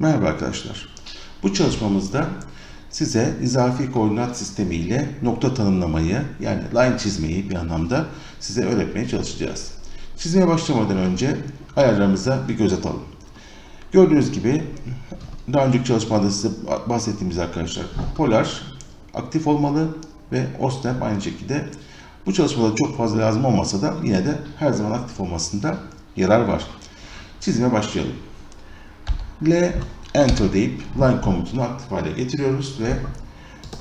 Merhaba arkadaşlar. Bu çalışmamızda size izafi koordinat sistemi ile nokta tanımlamayı yani line çizmeyi bir anlamda size öğretmeye çalışacağız. Çizmeye başlamadan önce ayarlarımıza bir göz atalım. Gördüğünüz gibi daha önceki çalışmada size bahsettiğimiz arkadaşlar polar aktif olmalı ve OSNAP aynı şekilde bu çalışmada çok fazla lazım olmasa da yine de her zaman aktif olmasında yarar var. Çizime başlayalım. L enter deyip line komutunu aktif hale getiriyoruz ve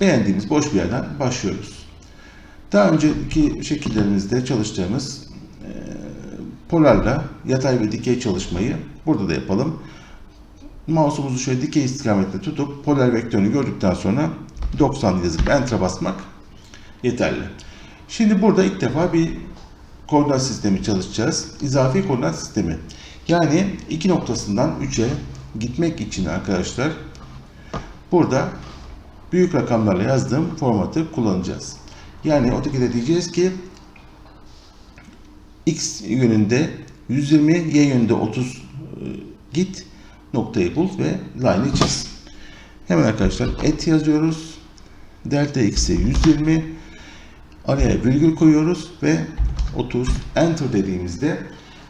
beğendiğimiz boş bir yerden başlıyoruz. Daha önceki şekillerimizde çalıştığımız e, polarla yatay ve dikey çalışmayı burada da yapalım. Mouse'umuzu şöyle dikey istikametinde tutup polar vektörünü gördükten sonra 90 yazıp enter'a basmak yeterli. Şimdi burada ilk defa bir koordinat sistemi çalışacağız. İzafi koordinat sistemi. Yani iki noktasından 3'e gitmek için arkadaşlar burada büyük rakamlarla yazdığım formatı kullanacağız. Yani AutoCAD'e diyeceğiz ki x yönünde 120, y yönünde 30 e, git noktayı bul ve line'ı çiz. Hemen arkadaşlar et yazıyoruz. Delta x'e 120 araya virgül koyuyoruz ve 30 enter dediğimizde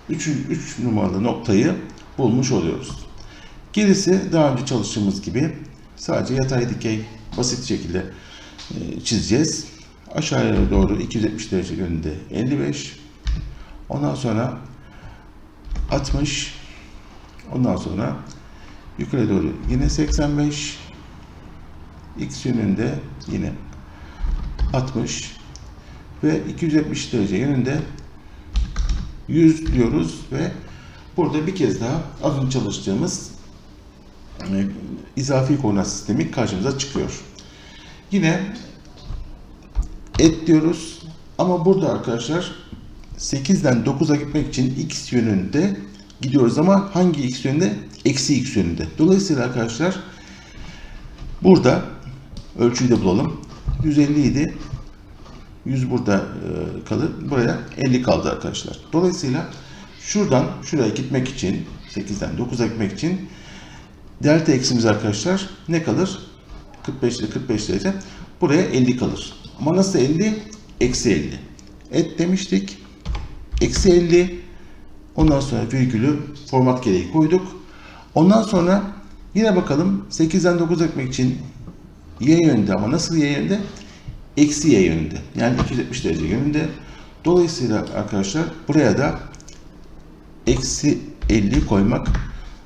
3, 3 numaralı noktayı bulmuş oluyoruz. Gerisi daha önce çalıştığımız gibi sadece yatay dikey basit şekilde e, çizeceğiz. Aşağıya doğru 270 derece yönünde 55. Ondan sonra 60. Ondan sonra yukarı doğru yine 85. X yönünde yine 60 ve 270 derece yönünde 100 diyoruz ve burada bir kez daha az önce çalıştığımız izafi koordinat sistemi karşımıza çıkıyor. Yine et diyoruz ama burada arkadaşlar 8'den 9'a gitmek için x yönünde gidiyoruz ama hangi x yönünde? Eksi x yönünde. Dolayısıyla arkadaşlar burada ölçüyü de bulalım. 150 idi. 100 burada e, kalır. Buraya 50 kaldı arkadaşlar. Dolayısıyla şuradan şuraya gitmek için 8'den 9'a gitmek için delta eksimiz arkadaşlar ne kalır? 45 ile 45 derece. Buraya 50 kalır. Ama nasıl 50? Eksi 50. Et demiştik. Eksi 50. Ondan sonra virgülü format gereği koyduk. Ondan sonra yine bakalım 8'den 9'a gitmek için y yönünde ama nasıl y yönünde? Eksi y yönünde. Yani 270 derece yönünde. Dolayısıyla arkadaşlar buraya da eksi 50 koymak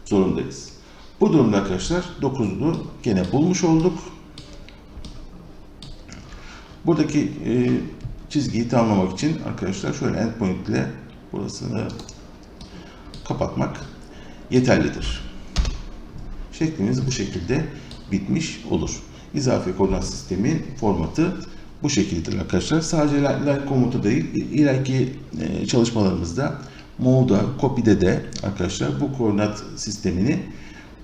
zorundayız. Bu durumda arkadaşlar 9'lu gene bulmuş olduk. Buradaki e, çizgiyi tamamlamak için arkadaşlar şöyle endpoint ile burasını kapatmak yeterlidir. Şeklimiz bu şekilde bitmiş olur. İzafi koordinat sistemi formatı bu şekildedir arkadaşlar. Sadece line komutu değil, ileriki e, çalışmalarımızda Move'da, Copy'de de arkadaşlar bu koordinat sistemini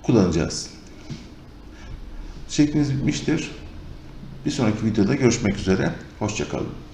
kullanacağız. Şeklimiz bitmiştir. Bir sonraki videoda görüşmek üzere. Hoşçakalın.